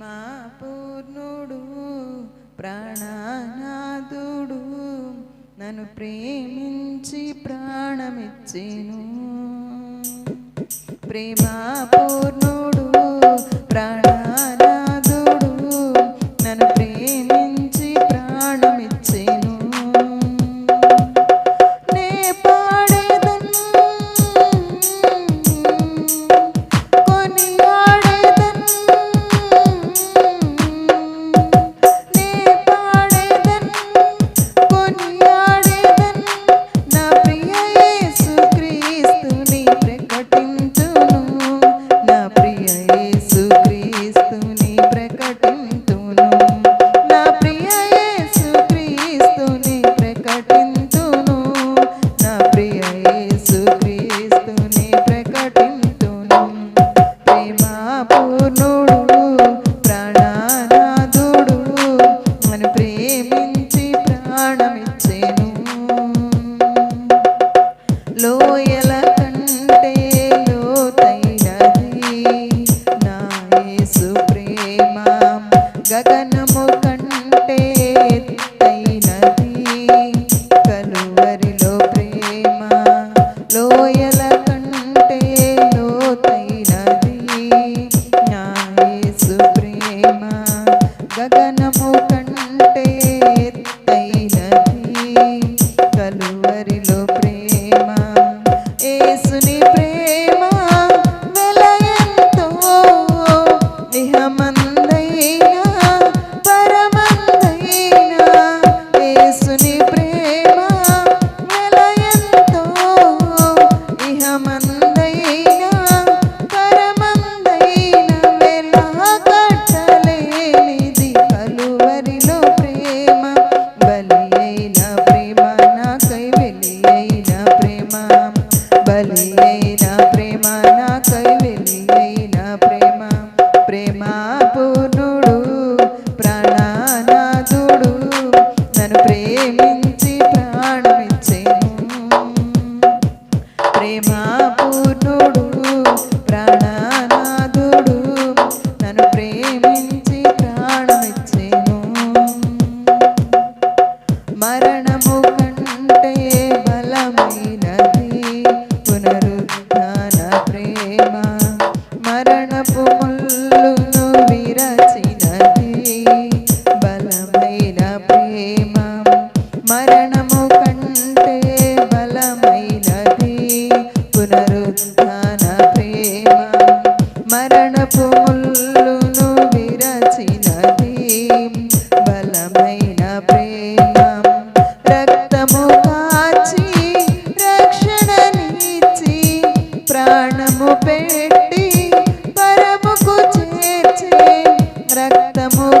మా పూర్ణుడు ప్రాణనాథుడు. నన్ను ప్రేమించి ప్రాణమిచ్చెను. ప్రేమ పూర్ణ ప్రేమ బలి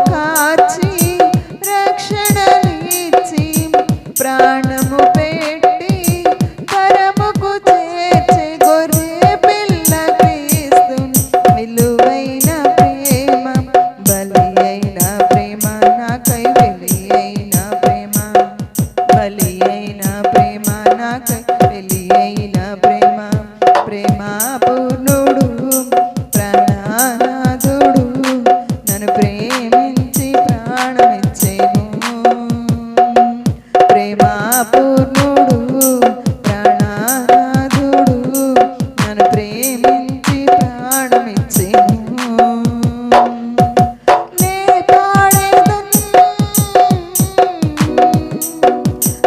কাছে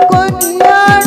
quân nhớ